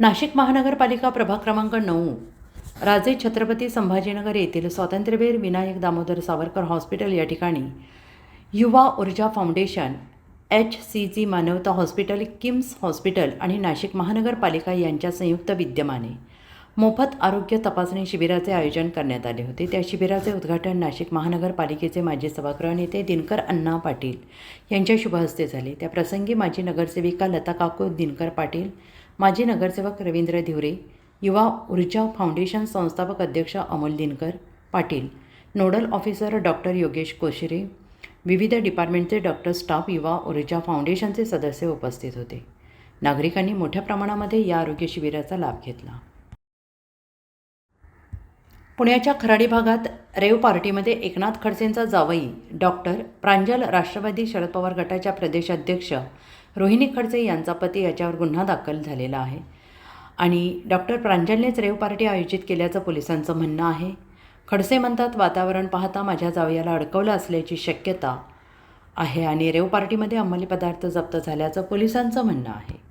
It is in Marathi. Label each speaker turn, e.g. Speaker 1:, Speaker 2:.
Speaker 1: नाशिक महानगरपालिका प्रभाग क्रमांक नऊ. राजे छत्रपती संभाजीनगर येथील स्वातंत्र्यवीर विनायक दामोदर सावरकर हॉस्पिटल या ठिकाणी युवा ऊर्जा फाउंडेशन एच सी जी मानवता हॉस्पिटल किम्स हॉस्पिटल आणि नाशिक महानगरपालिका यांच्या संयुक्त विद्यमाने मोफत आरोग्य तपासणी शिबिराचे आयोजन करण्यात आले होते. त्या शिबिराचे उद्घाटन नाशिक महानगरपालिकेचे माजी सभागृह नेते दिनकर अण्णा पाटील यांच्या शुभहस्ते झाले. त्या प्रसंगी माजी नगरसेविका लता काकू दिनकर पाटील माजी नगरसेवक रवींद्र धिवरे युवा ऊर्जा फाउंडेशन संस्थापक अध्यक्ष Amol Dinkar Patil nodal officer doctor Yogesh Koshire विविध डिपार्टमेंटचे डॉक्टर स्टाफ युवा ऊर्जा फाउंडेशनचे सदस्य उपस्थित होते. नागरिकांनी मोठ्या प्रमाणामध्ये या आरोग्य शिबिराचा लाभ घेतला. पुण्याच्या खराडी भागात रेव पार्टीमध्ये एकनाथ खडसेंचा जावई डॉक्टर प्रांजल राष्ट्रवादी शरद पवार गटाच्या प्रदेशाध्यक्ष रोहिणी खडसे यांचा पती याच्यावर गुन्हा दाखल झालेला आहे. आणि डॉक्टर प्रांजलनेच रेव पार्टी आयोजित केल्याचं पोलिसांचं म्हणणं आहे. खडसे म्हणतात वातावरण पाहता माझ्या जावयाला अडकवलं असल्याची शक्यता आहे आणि रेव पार्टीमध्ये अंमली पदार्थ जप्त झाल्याचं पोलिसांचं म्हणणं आहे.